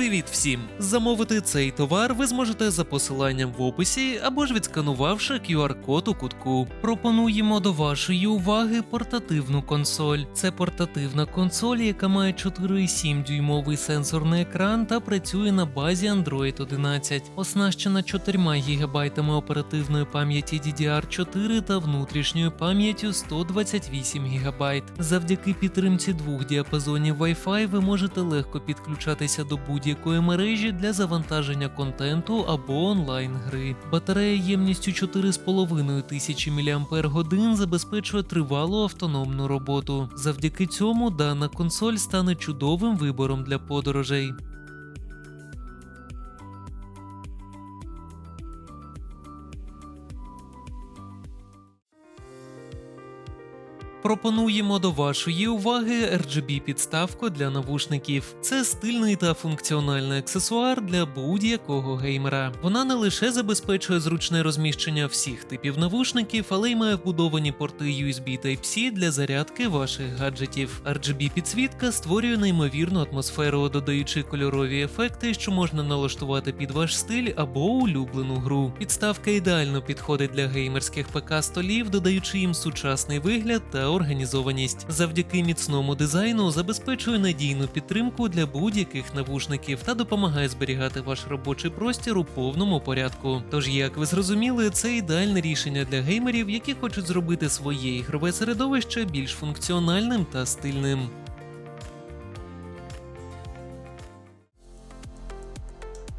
Привіт всім! Замовити цей товар ви зможете за посиланням в описі або ж відсканувавши QR-код у кутку. Пропонуємо до вашої уваги портативну консоль. Це портативна консоль, яка має 4,7 дюймовий сенсорний екран та працює на базі Android 11, оснащена 4 ГБ оперативної пам'яті DDR4 та внутрішньою пам'яттю 128 ГБ. Завдяки підтримці двох діапазонів Wi-Fi ви можете легко підключатися до будь-якої мережі для завантаження контенту або онлайн-гри. Батарея ємністю 4,5 тисячі мАч забезпечує тривалу автономну роботу. Завдяки цьому дана консоль стане чудовим вибором для подорожей. Пропонуємо до вашої уваги RGB підставку для навушників. Це стильний та функціональний аксесуар для будь-якого геймера. Вона не лише забезпечує зручне розміщення всіх типів навушників, але й має вбудовані порти USB Type-C для зарядки ваших гаджетів. RGB підсвітка створює неймовірну атмосферу, додаючи кольорові ефекти, що можна налаштувати під ваш стиль або улюблену гру. Підставка ідеально підходить для геймерських ПК столів, додаючи їм сучасний вигляд та організованість. Завдяки міцному дизайну забезпечує надійну підтримку для будь-яких навушників та допомагає зберігати ваш робочий простір у повному порядку. Тож, як ви зрозуміли, це ідеальне рішення для геймерів, які хочуть зробити своє ігрове середовище більш функціональним та стильним.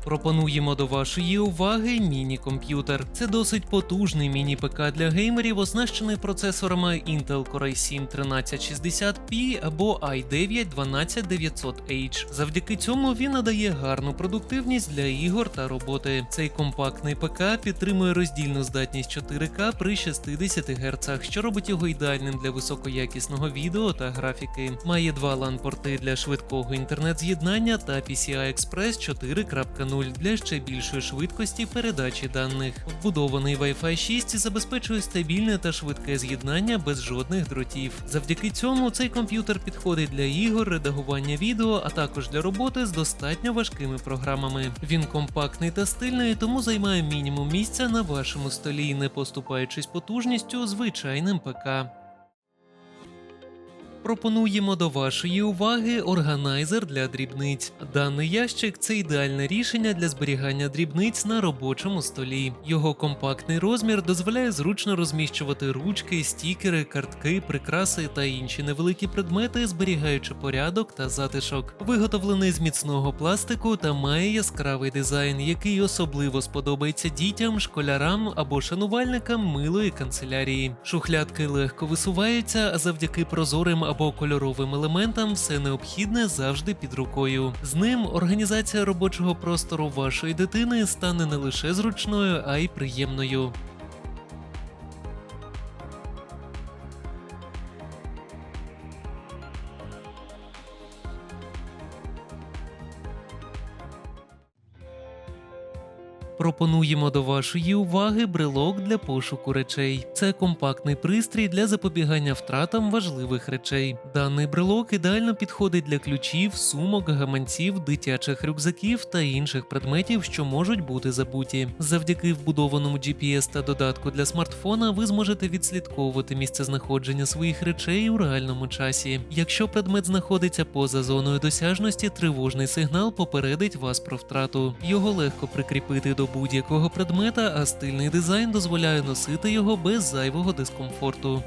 Пропонуємо до вашої уваги міні-комп'ютер. Це досить потужний міні-ПК для геймерів, оснащений процесорами Intel Core i7 1360p або i9 12900H. Завдяки цьому він надає гарну продуктивність для ігор та роботи. Цей компактний ПК підтримує роздільну здатність 4К при 60 Гц, що робить його ідеальним для високоякісного відео та графіки. Має два LAN-порти для швидкого інтернет-з'єднання та PCI Express 4.0 для ще більшої швидкості передачі даних. Вбудований Wi-Fi 6 забезпечує стабільне та швидке з'єднання без жодних дротів. Завдяки цьому цей комп'ютер підходить для ігор, редагування відео, а також для роботи з достатньо важкими програмами. Він компактний та стильний, тому займає мінімум місця на вашому столі, не поступаючись потужністю звичайним ПК. Пропонуємо до вашої уваги органайзер для дрібниць. Даний ящик це ідеальне рішення для зберігання дрібниць на робочому столі. Його компактний розмір дозволяє зручно розміщувати ручки, стікери, картки, прикраси та інші невеликі предмети, зберігаючи порядок та затишок. Виготовлений з міцного пластику та має яскравий дизайн, який особливо сподобається дітям, школярам або шанувальникам милої канцелярії. Шухлядки легко висуваються, а завдяки прозорим або кольоровим елементам все необхідне завжди під рукою. З ним організація робочого простору вашої дитини стане не лише зручною, а й приємною. Пропонуємо до вашої уваги брелок для пошуку речей. Це компактний пристрій для запобігання втратам важливих речей. Даний брелок ідеально підходить для ключів, сумок, гаманців, дитячих рюкзаків та інших предметів, що можуть бути забуті. Завдяки вбудованому GPS та додатку для смартфона ви зможете відслідковувати місце знаходження своїх речей у реальному часі. Якщо предмет знаходиться поза зоною досяжності, тривожний сигнал попередить вас про втрату. Його легко прикріпити до будь-якого предмета, а стильний дизайн дозволяє носити його без зайвого дискомфорту.